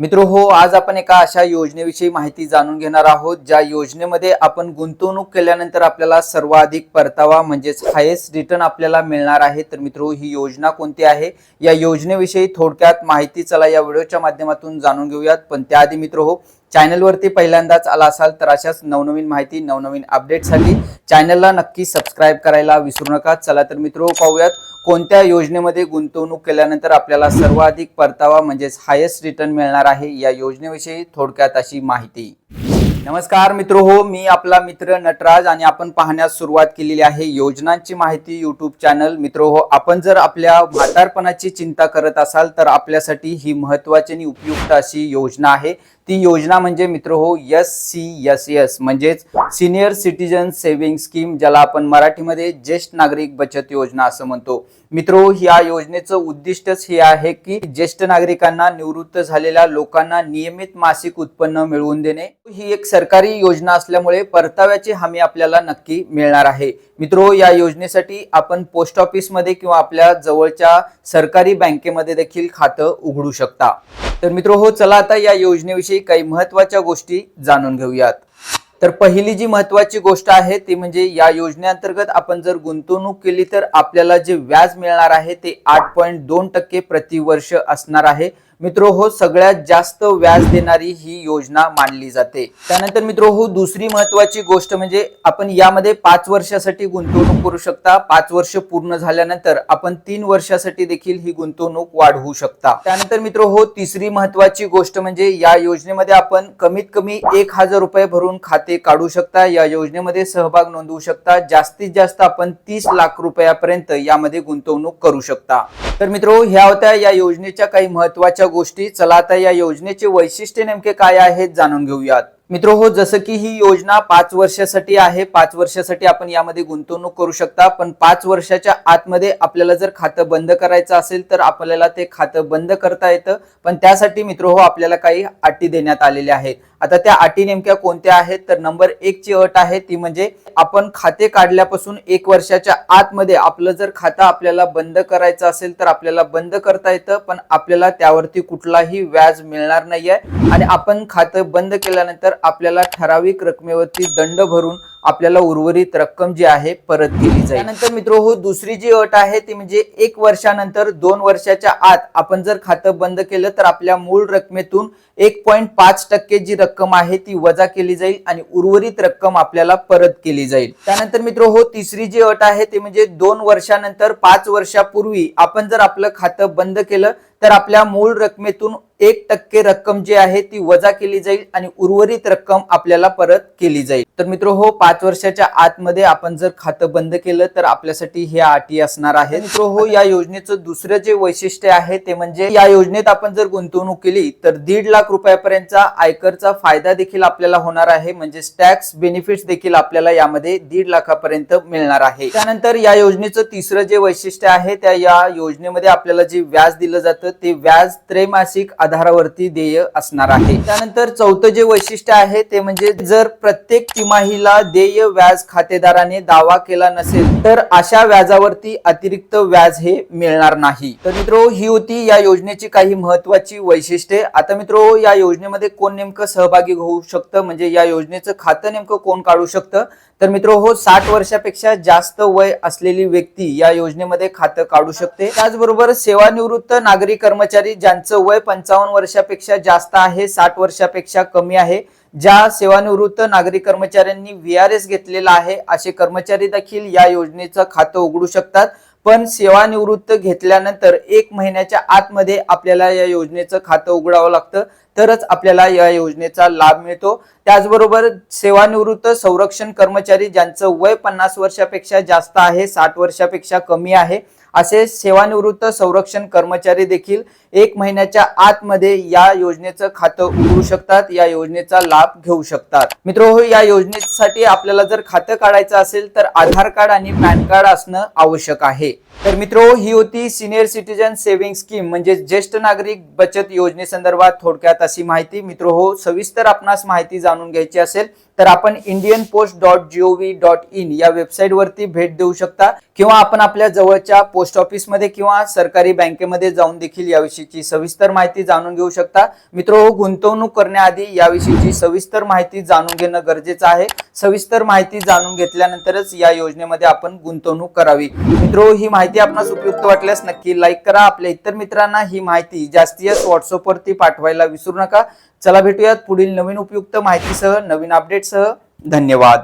मित्र हो आज आपण एका अशा योजनेविषयी माहिती जाणून घेणार आहोत ज्या योजनेमध्ये आपण गुंतवणूक केल्यानंतर आपल्याला सर्वाधिक परतावा म्हणजेच हायेस्ट रिटर्न आपल्याला मिळणार आहे. तर मित्र ही योजना कोणती आहे? या योजनेविषयी थोडक्यात माहिती चला या व्हिडिओच्या माध्यमातून जाणून घेऊयात. पण त्याआधी मित्र हो चॅनलवरती पहिल्यांदाच आला असाल तर अशाच नवनवीन माहिती नवनवीन अपडेटसाठी चॅनलला नक्की सबस्क्राईब करायला विसरू नका. चला तर मित्र पाहूयात कोणत्या योजनेमध्ये गुंतवणूक केल्यानंतर आपल्याला सर्वाधिक परतावा म्हणजेच हायेस्ट रिटर्न मिळणार आहे या योजनेविषयी थोडक्यात अशी माहिती. नमस्कार मित्र हो मी आपला मित्र नटराज आणि आपण पाहण्यास सुरुवात केलेली आहे योजनांची माहिती युट्यूब चॅनल मित्र हो आपण जर आपल्या म्हातारपणाची चिंता करत असाल तर आपल्यासाठी ही महत्वाची आणि उपयुक्त अशी योजना आहे. ती योजना म्हणजे मित्र हो एस सी एस एस म्हणजेच सिनियर सिटीजन सेव्हिंग स्कीम ज्याला आपण मराठीमध्ये ज्येष्ठ नागरिक बचत योजना असं म्हणतो. मित्रो हो, या योजनेचं उद्दिष्टच हे आहे की ज्येष्ठ नागरिकांना निवृत्त झालेल्या लोकांना नियमित मासिक उत्पन्न मिळवून देणे. ही एक सरकारी योजना असल्यामुळे परताव्याची हमी आपल्याला नक्की मिळणार आहे. मित्रो हो, या योजनेसाठी आपण पोस्ट ऑफिसमध्ये किंवा आपल्या जवळच्या सरकारी बँकेमध्ये देखील खातं उघडू शकता. तर मित्र हो चला आता या योजनेविषयी काही महत्त्वाच्या गोष्टी जाणून घेऊयात. तर पहिली जी महत्वाची गोष्ट आहे ती म्हणजे या योजनेअंतर्गत आपण जर गुंतवणूक केली तर आपल्याला जे व्याज मिळणार आहे ते आठ पॉईंट दोन टक्के प्रतिवर्ष असणार आहे. मित्र हो सगळ्यात जास्त व्याज देणारी ही योजना मानली जाते. त्यानंतर मित्र हो दुसरी महत्वाची गोष्ट म्हणजे आपण यामध्ये पाच वर्षासाठी गुंतवणूक करू शकता. पाच वर्ष पूर्ण झाल्यानंतर आपण तीन वर्षासाठी देखील ही गुंतवणूक वाढवू शकता. त्यानंतर मित्रो हो तिसरी महत्वाची गोष्ट म्हणजे या योजनेमध्ये आपण कमीत कमी एक हजार रुपये भरून खाते काढू शकता. या योजनेमध्ये सहभाग नोंदवू शकता. जास्तीत जास्त आपण तीस लाख रुपयापर्यंत यामध्ये गुंतवणूक करू शकता. तर मित्र ह्या होत्या या योजनेच्या काही महत्त्वाच्या गोष्टी चला आता या योजनेचे वैशिष्ट्य नेमके काय आहेत जाणून घेऊयात. मित्र हो जसं की ही योजना पाच वर्षासाठी आहे. पाच वर्षासाठी आपण यामध्ये गुंतवणूक करू शकता. पण पाच वर्षाच्या आतमध्ये आपल्याला जर खातं बंद करायचं असेल तर आपल्याला ते खातं बंद करता येतं. पण त्यासाठी मित्र हो आपल्याला काही अटी देण्यात आलेल्या आहेत. आता त्या अटी नेमक्या कोणत्या आहेत? तर नंबर एक ची अट आहे ती म्हणजे आपण खाते काढल्यापासून एक वर्षाच्या आतमध्ये आपलं जर खातं आपल्याला बंद करायचं असेल तर आपल्याला बंद करता येतं. पण आपल्याला त्यावरती कुठलाही व्याज मिळणार नाहीये. आणि आपण खातं बंद केल्यानंतर आपल्याला ठराविक रकमेवरती दंड भरून आपल्याला उर्वरित रक्कम जी आहे परत केली जाईल. त्यानंतर मित्र हो दुसरी जी अट आहे ती म्हणजे एक वर्षानंतर दोन वर्षाच्या आत आपण जर खातं बंद केलं तर आपल्या मूळ रकमेतून एक पॉईंट पाच टक्के जी रक्कम आहे ती वजा केली जाईल आणि उर्वरित रक्कम आपल्याला परत केली जाईल. त्यानंतर मित्र हो तिसरी जी अट आहे ती म्हणजे दोन वर्षानंतर पाच वर्षापूर्वी आपण जर आपलं खातं बंद केलं तर आपल्या मूळ रकमेतून एक टक्के रक्कम जी आहे ती वजा केली जाईल आणि उर्वरित रक्कम आपल्याला परत केली जाईल. तर मित्र हो पाच वर्षाच्या आतमध्ये आपण जर खातं बंद केलं तर आपल्यासाठी ह्या अटी असणार आहेत. मित्र हो या योजनेचं दुसरं जे वैशिष्ट्य आहे ते म्हणजे या योजनेत आपण जर गुंतवणूक केली तर दीड लाख रुपयापर्यंतचा आयकरचा फायदा देखील आपल्याला होणार आहे. म्हणजे टॅक्स बेनिफिट्स देखील आपल्याला यामध्ये दीड लाखापर्यंत मिळणार आहे. त्यानंतर या योजनेचं तिसरं जे वैशिष्ट्य आहे त्या या योजनेमध्ये आपल्याला जे व्याज दिलं जातं ते व्याज त्रैमासिक आधारावरती देय असणार आहे. त्यानंतर चौथं जे वैशिष्ट्य आहे ते म्हणजे जर प्रत्येक तिमाहीला देय व्याज खातेदाराने दावा केला नसेल तर अशा व्याजावरती अतिरिक्त व्याज हे मिळणार नाही. तर मित्रो ही होती या योजनेची काही महत्वाची वैशिष्ट्ये. आता मित्रो या योजनेमध्ये कोण नेमकं सहभागी होऊ शकतं? म्हणजे या योजनेचं खातं नेमकं कोण काढू शकतं? तर मित्र हो साठ वर्षापेक्षा जास्त वय असलेली व्यक्ती या योजनेमध्ये खातं काढू शकते. त्याचबरोबर सेवानिवृत्त नागरी कर्मचारी ज्यांचं वय पंचावन्न वर्षापेक्षा जास्त आहे साठ वर्षापेक्षा कमी आहे ज्या सेवानिवृत्त नागरिक कर्मचाऱ्यांनी व्ही आर एस घेतलेला आहे असे कर्मचारी देखील या योजनेचं खातं उघडू शकतात. पण सेवानिवृत्त घेतल्यानंतर एक महिन्याच्या आतमध्ये आपल्याला या योजनेचं खातं उघडावं लागतं. तरच आपल्याला या योजनेचा लाभ मिळतो. त्याचबरोबर सेवानिवृत्त संरक्षण कर्मचारी ज्यांचं वय पन्नास वर्षापेक्षा जास्त आहे साठ वर्षापेक्षा कमी आहे असे सेवानिवृत्त संरक्षण कर्मचारी देखील एक महिन्याच्या आतमध्ये या योजनेचं खातं उघडू शकतात या योजनेचा लाभ घेऊ शकतात. मित्र हो या योजनेसाठी आपल्याला जर खातं काढायचं असेल तर आधार कार्ड आणि पॅन कार्ड असणं आवश्यक आहे. तर मित्र हो, ही होती सिनियर सिटीजन सेव्हिंग स्कीम म्हणजे ज्येष्ठ नागरिक बचत योजनेसंदर्भात थोडक्यात अशी माहिती. मित्र हो सविस्तर आपणास माहिती जाणून घ्यायची असेल तर आपण Indian post dot gov dot in या वेबसाईट वरती भेट देऊ शकता. किंवा आपण आपल्या जवळच्या पोस्ट ऑफिसमध्ये किंवा सरकारी बँकेमध्ये जाऊन देखील याविषयीची सविस्तर माहिती जाणून घेऊ शकता. मित्र हो, गुंतवणूक करण्याआधी याविषयीची सविस्तर माहिती जाणून घेणं गरजेचं आहे. सविस्तर माहिती जाणून घेतल्यानंतरच या योजनेमध्ये आपण गुंतवणूक करावी. मित्र हो, ही माहिती आपणास उपयुक्त वाटल्यास नक्की लाईक करा. आपल्या इतर मित्रांना ही माहिती जास्तीत जास्त व्हॉट्सअपवरती पाठवायला विसरू नका. चला भेटूयात पुढील नवीन उपयुक्त माहितीसह नवीन अपडेटसह धन्यवाद.